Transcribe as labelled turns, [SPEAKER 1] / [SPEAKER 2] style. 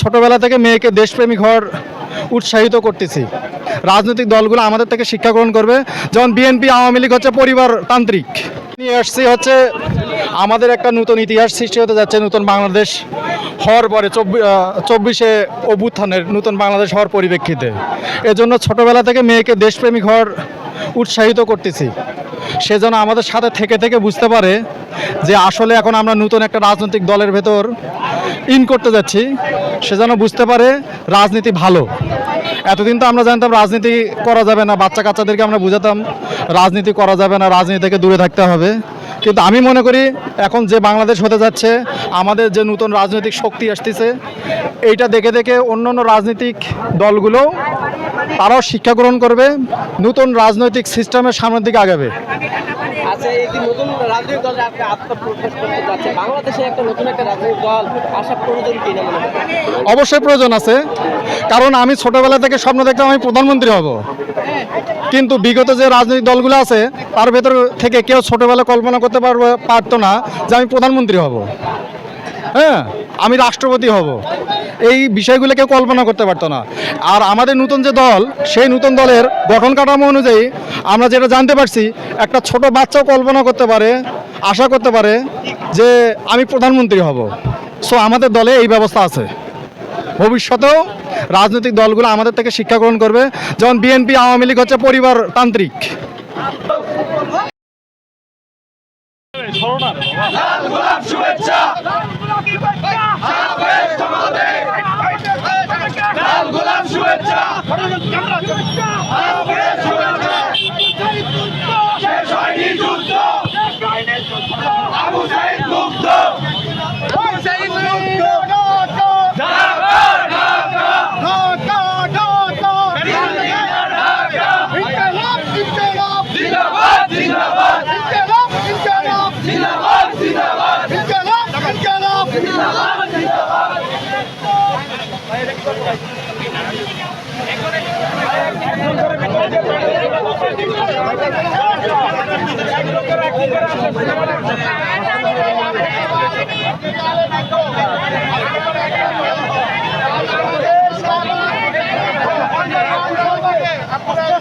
[SPEAKER 1] ছোটবেলা থেকে মেয়েকে দেশপ্রেমিক ঘর উৎসাহিত করতেছি। রাজনৈতিক দলগুলো আমাদের থেকে শিক্ষা গ্রহণ করবে। যেমন বিএনপি, আওয়ামী লীগ হচ্ছে পরিবারতান্ত্রিক। নিয়ে আসছি হচ্ছে আমাদের একটা নতুন ইতিহাস সৃষ্টি হতে যাচ্ছে, নতুন বাংলাদেশ হওয়ার পরে চব্বিশে অভ্যুত্থানের নতুন বাংলাদেশ হওয়ার পরিপ্রেক্ষিতে। এজন্য ছোটবেলা থেকে মেয়েকে দেশপ্রেমী হওয়ার উৎসাহিত করতেছি। সে যেন আমাদের সাথে থেকে থেকে বুঝতে পারে যে আসলে এখন আমরা নতুন একটা রাজনৈতিক দলের ভেতর ইন করতে যাচ্ছি। সে যেন বুঝতে পারে রাজনীতি ভালো। এতদিন তো আমরা জানতাম রাজনীতি করা যাবে না বাচ্চা কাচ্চাদেরকে আমরা বুঝাতাম রাজনীতি করা যাবে না, রাজনীতি থেকে দূরে থাকতে হবে। কিন্তু আমি মনে করি এখন যে বাংলাদেশ হতে যাচ্ছে, আমাদের যে নতুন রাজনৈতিক শক্তি আসতেছে, এইটা দেখে দেখে অন্য অন্য রাজনৈতিক দলগুলো তারাও শিক্ষা গ্রহণ করবে নতুন রাজনৈতিক সিস্টেমের সামনের দিকে আগাবে।
[SPEAKER 2] আচ্ছা একটি নতুন রাজনৈতিক দল আত্মপ্রকাশ করতে যাচ্ছে বাংলাদেশে একটা নতুন একটা রাজনৈতিক দল আসা প্রয়োজন কিনা
[SPEAKER 1] অবশ্যই প্রয়োজন আছে কারণ আমি ছোটবেলা থেকে স্বপ্ন দেখতাম আমি প্রধানমন্ত্রী হব। কিন্তু বিগত যে রাজনৈতিক দলগুলো আছে তার ভেতর থেকে কেউ ছোটবেলা কল্পনা করতে পারবে পারতো না যে আমি প্রধানমন্ত্রী হব। হ্যাঁ আমি রাষ্ট্রপতি হব। এই বিষয়গুলো কেউ কল্পনা করতে পারতো না। আর আমাদের নতুন যে দল, সেই নতুন দলের গঠন কাঠামো অনুযায়ী আমরা যেটা জানতে পারছি, একটা ছোট বাচ্চাও কল্পনা করতে পারে, আশা করতে পারে যে আমি প্রধানমন্ত্রী হব। সো আমাদের দলে এই ব্যবস্থা আছে। ভবিষ্যতেও রাজনৈতিক দলগুলো আমাদের থেকে শিক্ষা গ্রহণ করবে। যেমন বিএনপি, আওয়ামী লীগ হচ্ছে পরিবারতান্ত্রিক।
[SPEAKER 3] Vamos lá, quem vai ficar? আপনারা